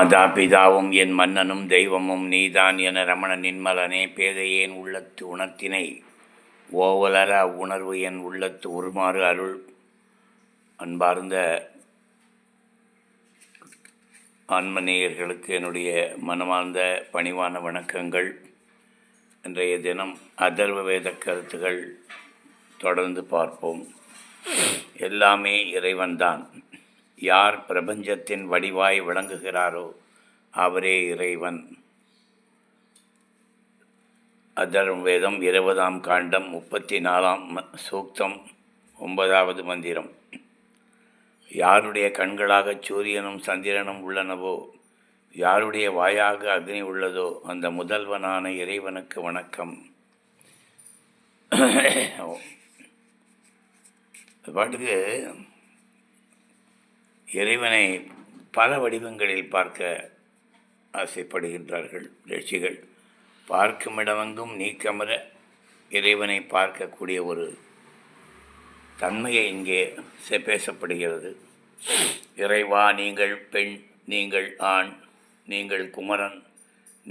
மாதா பிதாவும் என் மன்னனும் தெய்வமும் நீதான் என ரமண நின்மலனே பேதையேன் உள்ளத்து உணர்த்தினை. ஓவலர உணர்வு என் உள்ளத்து உருமாறு அருள். அன்பார்ந்த ஆன்மநேயர்களுக்கு என்னுடைய மனமார்ந்த பணிவான வணக்கங்கள். இன்றைய தினம் அதர்வ வேத கருத்துகள் தொடர்ந்து பார்ப்போம். எல்லாமே இறைவன்தான். யார் பிரபஞ்சத்தின் வடிவாய் விளங்குகிறாரோ அவரே இறைவன். அதர்வ வேதம் இருபதாம் காண்டம் முப்பத்தி நாலாம் சூக்தம் ஒன்பதாவது மந்திரம். யாருடைய கண்களாக சூரியனும் சந்திரனும் உள்ளனவோ யாருடைய வாயாக அக்னி உள்ளதோ அந்த முதல்வனான இறைவனுக்கு வணக்கம். பாட்டுக்கு இறைவனை பல வடிவங்களில் பார்க்க ஆசைப்படுகின்றார்கள் ரட்சிகள் பார்க்கும் இடமெங்கும் நீக்கமர இறைவனை பார்க்கக்கூடிய ஒரு தன்மையை இங்கே பேசப்படுகிறது. இறைவா நீங்கள் பெண் நீங்கள் ஆண் நீங்கள் குமரன்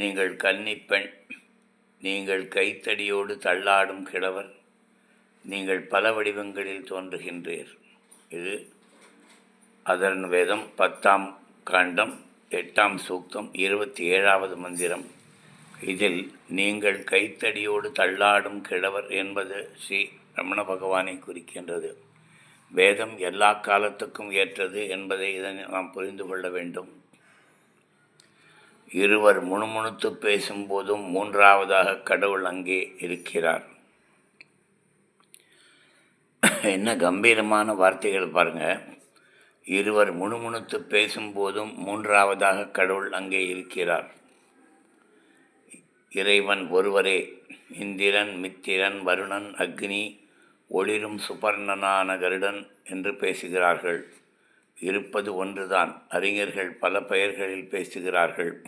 நீங்கள் கன்னிப்பெண் நீங்கள் கைத்தடியோடு தள்ளாடும் கிழவர் நீங்கள் பல வடிவங்களில் தோன்றுகின்றீர். இது அதன் வேதம் பத்தாம் காண்டம் எட்டாம் சூக்தம் இருபத்தி ஏழாவது மந்திரம். இதில் நீங்கள் கைத்தடியோடு தள்ளாடும் கிழவர் என்பது ஸ்ரீ ரமண பகவானை குறிக்கின்றது. வேதம் எல்லா காலத்துக்கும் ஏற்றது என்பதை இதனை நாம் புரிந்து கொள்ள வேண்டும். இருவர் முணுமுணுத்து பேசும்போதும் மூன்றாவதாக கடவுள் அங்கே இருக்கிறார். என்ன கம்பீரமான வார்த்தைகள் பாருங்கள் இருவர் முணுமுணுத்து பேசும்போதும் மூன்றாவதாக கடவுள் அங்கே இருக்கிறார். இறைவன் ஒருவரே இந்திரன் மித்திரன் வருணன் அக்னி ஒளிரும் சுபர்ணனான கருடன் என்று பேசுகிறார்கள். இருப்பது ஒன்றுதான் அறிஞர்கள் பல பெயர்களில் பேசுகிறார்கள்.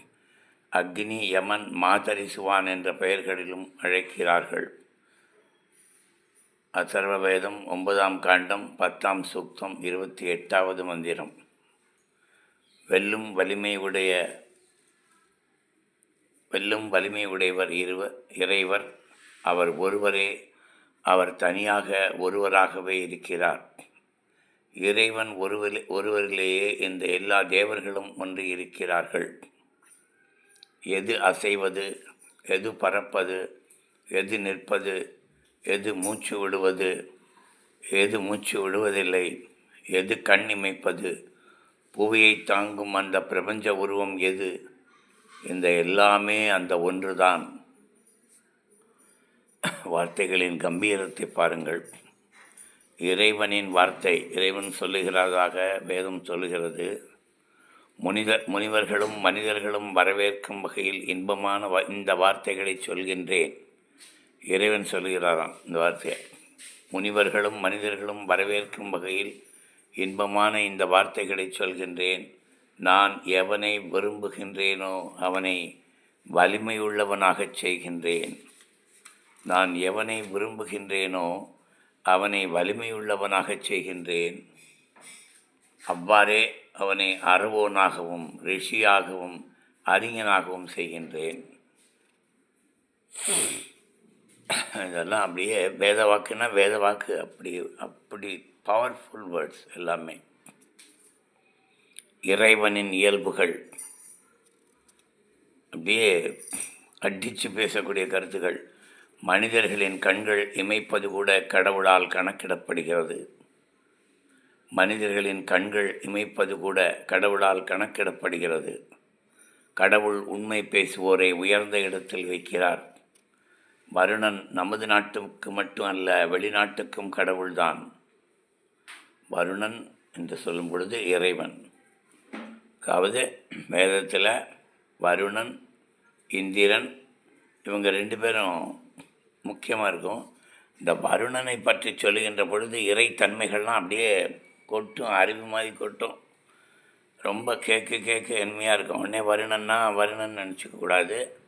அக்னி யமன் மாதரிசுவான் என்ற பெயர்களிலும் அழைக்கிறார்கள். அதர்வ வேதம் ஒன்பதாம் காண்டம் பத்தாம் சூக்தம் இருபத்தி எட்டாவது மந்திரம். வெல்லும் வலிமை உடைய வெல்லும் வலிமை உடையவர் இருவ இறைவர் அவர் ஒருவரே அவர் தனியாக ஒருவராகவே இருக்கிறார். இறைவன் ஒருவர் ஒருவரிலேயே இந்த எல்லா தேவர்களும் ஒன்று இருக்கிறார்கள். எது அசைவது எது பறப்பது எது நிற்பது எது மூச்சு விடுவது? எது மூச்சு விடுவதில்லை? எது கண் இமைப்பது? புவியை தாங்கும் அந்த பிரபஞ்ச உருவம் எது? இந்த எல்லாமே அந்த ஒன்றுதான். வார்த்தைகளின் கம்பீரத்தை பாருங்கள். இறைவனின் வார்த்தை இறைவன் சொல்லுகிறதாக வேதம் சொல்லுகிறது. முனித முனிவர்களும் மனிதர்களும் வரவேற்கும் வகையில் இன்பமான வ- இந்த வார்த்தைகளை சொல்கின்றேன். இறைவன் சொல்கிறாராம் இந்த வார்த்தையை. முனிவர்களும் மனிதர்களும் வரவேற்கும் வகையில் இன்பமான இந்த வார்த்தைகளை சொல்கின்றேன். நான் எவனை விரும்புகின்றேனோ அவனை வலிமையுள்ளவனாகச் செய்கின்றேன். நான் எவனை விரும்புகின்றேனோ அவனை வலிமையுள்ளவனாகச் செய்கின்றேன். அவ்வாறே அவனை அறவோனாகவும் ரிஷியாகவும் அறிஞனாகவும் செய்கின்றேன். இதெல்லாம் அப்படியே வேத வாக்குன்னா வேத வாக்கு. அப்படி அப்படி பவர்ஃபுல் வேர்ட்ஸ் எல்லாமே. இறைவனின் இயல்புகள். அப்படியே அடித்து பேசக்கூடிய கருத்துக்கள் மனிதர்களின் கண்கள் இமைப்பது கூட கடவுளால் கணக்கிடப்படுகிறது. மனிதர்களின் கண்கள் இமைப்பது கூட கடவுளால் கணக்கிடப்படுகிறது. கடவுள் உண்மை பேசுவோரை உயர்ந்த இடத்தில் வைக்கிறார். வருணன் நமது நாட்டுக்கு மட்டும் அல்ல வெளிநாட்டுக்கும் கடவுள்தான். வருணன் என்று சொல்லும் பொழுது இறைவன். அதாவது வேதத்தில் வருணன் இந்திரன் இவங்க ரெண்டு பேரும் முக்கியமாக இருக்கும். இந்த வருணனை பற்றி சொல்லுகின்ற பொழுது இறைத்தன்மைகள்லாம் அப்படியே கொட்டும் அறிவு மாதிரி கொட்டும். ரொம்ப கேட்க கேட்க என்மையாக இருக்கும். உடனே வருணன்னா வருணன் நினச்சிக்க கூடாது.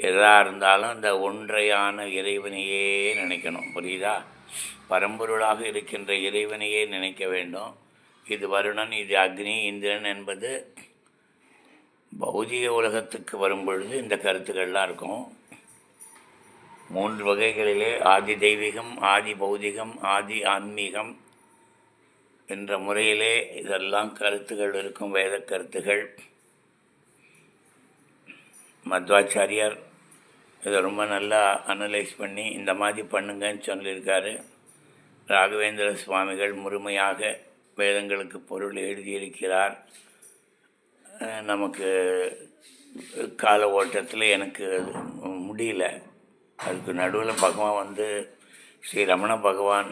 எதாக இருந்தாலும் இந்த ஒன்றையான இறைவனையே நினைக்கணும். புரியுதா? பரம்பொருளாக இருக்கின்ற இறைவனையே நினைக்க வேண்டும். இது வருணன் இது அக்னி இந்திரன் என்பது பௌதிக உலகத்துக்கு வரும்பொழுது இந்த கருத்துக்கள்லாம் இருக்கும். மூன்று வகைகளிலே ஆதி தெய்வீகம் ஆதி பௌதிகம் ஆதி ஆன்மீகம் என்ற முறையிலே இதெல்லாம் கருத்துகள் இருக்கும் வேத கருத்துகள். மத்வாச்சாரியார் இதை ரொம்ப நல்லா அனலைஸ் பண்ணி இந்த மாதிரி பண்ணுங்கன்னு சொல்லியிருக்காரு. ராகவேந்திர சுவாமிகள் முழுமையாக வேதங்களுக்கு பொருள் எழுதியிருக்கிறார். நமக்கு கால ஓட்டத்தில் எனக்கு அது முடியல. அதுக்கு நடுவில் பகவான் வந்து ஸ்ரீ ரமண பகவான்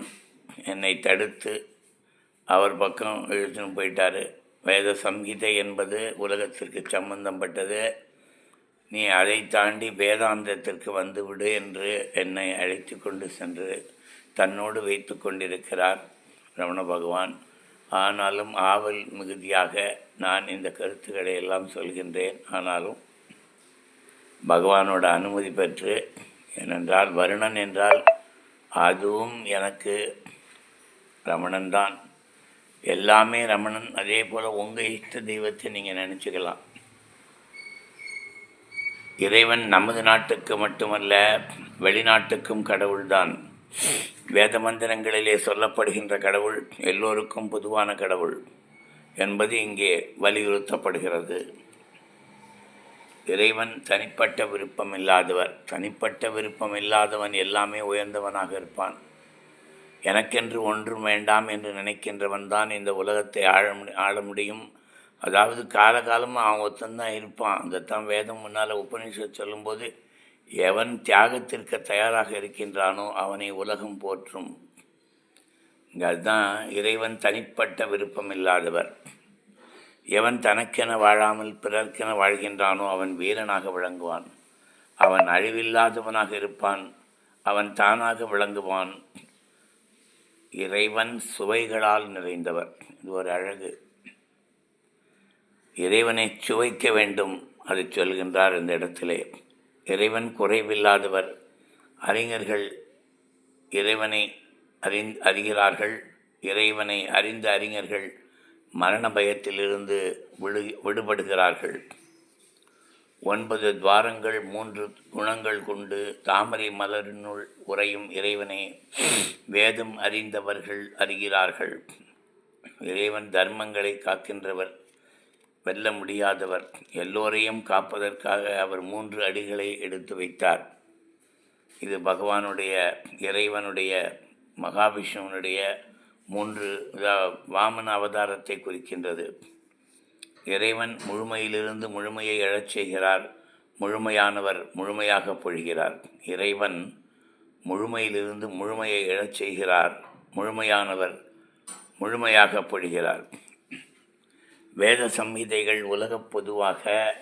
என்னை தடுத்து அவர் பக்கம் எழுத்துன்னு போயிட்டார். வேத சம்ஹிதை என்பது உலகத்திற்கு சம்பந்தப்பட்டது. நீ அதை தாண்டி வேதாந்தத்திற்கு வந்துவிடு என்று என்னை அழைத்து கொண்டு சென்று தன்னோடு வைத்து கொண்டிருக்கிறார் ரமண பகவான். ஆனாலும் ஆவல் மிகுதியாக நான் இந்த கருத்துக்களை எல்லாம் சொல்கின்றேன். ஆனாலும் பகவானோட அனுமதி பெற்று ஏனென்றால் வருணன் என்றால் அதுவும் எனக்கு ரமணன் தான் எல்லாமே ரமணன். அதே போல் உங்கள் இஷ்ட தெய்வத்தை நீங்கள் நினச்சிக்கலாம். இறைவன் நமது நாட்டுக்கு மட்டுமல்ல வெளிநாட்டுக்கும் கடவுள்தான். வேத மந்திரங்களிலே சொல்லப்படுகின்ற கடவுள் எல்லோருக்கும் பொதுவான கடவுள் என்பது இங்கே வலியுறுத்தப்படுகிறது. இறைவன் தனிப்பட்ட விருப்பம் இல்லாதவர் தனிப்பட்ட விருப்பம் இல்லாதவன் எல்லாமே உயர்ந்தவனாக இருப்பான். எனக்கென்று ஒன்றும் வேண்டாம் என்று நினைக்கின்றவன் தான் இந்த உலகத்தை ஆழ ஆள முடியும். அதாவது காலகாலமாக அவன் ஒருத்தந்தான் இருப்பான். அதைத்தான் வேதம் முன்னால் உபனிஷத் சொல்லும்போது எவன் தியாகத்திற்கு தயாராக இருக்கின்றானோ அவனை உலகம் போற்றும். இங்கே அதுதான் இறைவன் தனிப்பட்ட விருப்பம் இல்லாதவர் எவன் தனக்கென வாழாமல் பிறர்க்கென வாழ்கின்றானோ அவன் வீரனாக விளங்குவான். அவன் அழிவில்லாதவனாக இருப்பான். அவன் தானாக விளங்குவான். இறைவன் சுவைகளால் நிறைந்தவர். இது ஒரு அழகு. இறைவனை சுவைக்க வேண்டும் அது சொல்கின்றார் இந்த இடத்திலே. இறைவன் குறைவில்லாதவர். அறிஞர்கள் இறைவனை அறிந் அறிகிறார்கள். இறைவனை அறிந்த அறிஞர்கள் மரண பயத்திலிருந்து விடு விடுபடுகிறார்கள். ஒன்பது துவாரங்கள் மூன்று குணங்கள் கொண்டு தாமரை மலரினுள் உறையும் இறைவனை வேதம் அறிந்தவர்கள் அறிகிறார்கள். இறைவன் தர்மங்களை காக்கின்றவர். வெல்ல முடியாதவர். எல்லோரையும் காப்பதற்காக அவர் மூன்று அடிகளை எடுத்து வைத்தார். இது பகவானுடைய இறைவனுடைய மகாவிஷ்ணுவனுடைய மூன்று வாமன அவதாரத்தை குறிக்கின்றது. இறைவன் முழுமையிலிருந்து முழுமையை எழச் செய்கிறார். முழுமையானவர் முழுமையாக பொழிகிறார். இறைவன் முழுமையிலிருந்து முழுமையை எழச் செய்கிறார். முழுமையானவர் முழுமையாக பொழிகிறார். வேத சம்ஹிதைகள் உலகப் பொதுவாக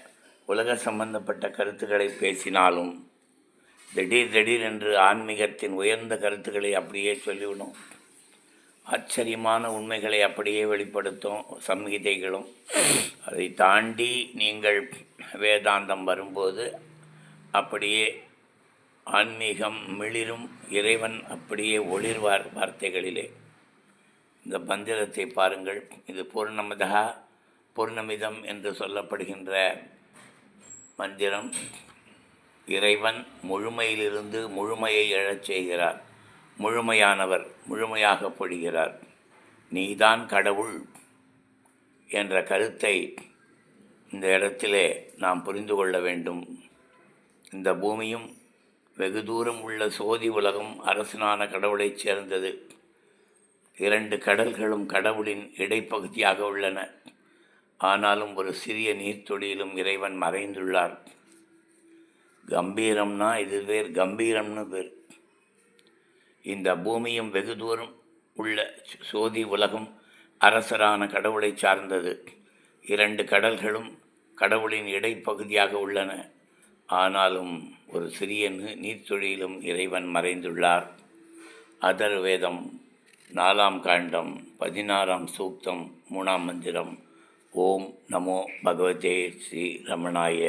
உலக சம்பந்தப்பட்ட கருத்துக்களை பேசினாலும் திடீர் திடீர் என்று ஆன்மீகத்தின் உயர்ந்த கருத்துக்களை அப்படியே சொல்லிவிடும். ஆச்சரியமான உண்மைகளை அப்படியே வெளிப்படுத்தும் சம்ஹிதைகளும். அதை தாண்டி நீங்கள் வேதாந்தம் வரும்போது அப்படியே ஆன்மீகம் மிளிரும் இறைவன் அப்படியே ஒளிர்வார் வார்த்தைகளிலே. இந்த மந்திரத்தை பாருங்கள். இது பூர்ணமதா பொன்னமிதம் என்று சொல்லப்படுகின்ற மந்திரம் இறைவன் முழுமையிலிருந்து முழுமையை எழச் செய்கிறார். முழுமையானவர் முழுமையாக பொழிகிறார். நீதான் கடவுள் என்ற கருத்தை இந்த இடத்திலே நாம் புரிந்து கொள்ள வேண்டும். இந்த பூமியும் வெகு தூரம் உள்ள சோதி உலகம் அரசனான கடவுளைச் சேர்ந்தது. இரண்டு கடல்களும் கடவுளின் இடைப்பகுதியாக உள்ளன. ஆனாலும் ஒரு சிறிய நீர்த்துளியிலும் இறைவன் மறைந்துள்ளார். கம்பீரம்னா இது பேர் கம்பீரம்னு பேர் இந்த பூமியும் வெகு தூரம் உள்ள சோதி உலகம் அரசரான கடவுளை சார்ந்தது. இரண்டு கடல்களும் கடவுளின் இடைப்பகுதியாக உள்ளன. ஆனாலும் ஒரு சிறிய நீ- நீர்த்துளியிலும் இறைவன் மறைந்துள்ளார். அதர்வேதம் நாலாம் காண்டம் பதினாறாம் சூக்தம் மூணாம் மந்திரம். ஓம் நமோ பகவதே ஸ்ரீ ரமணாய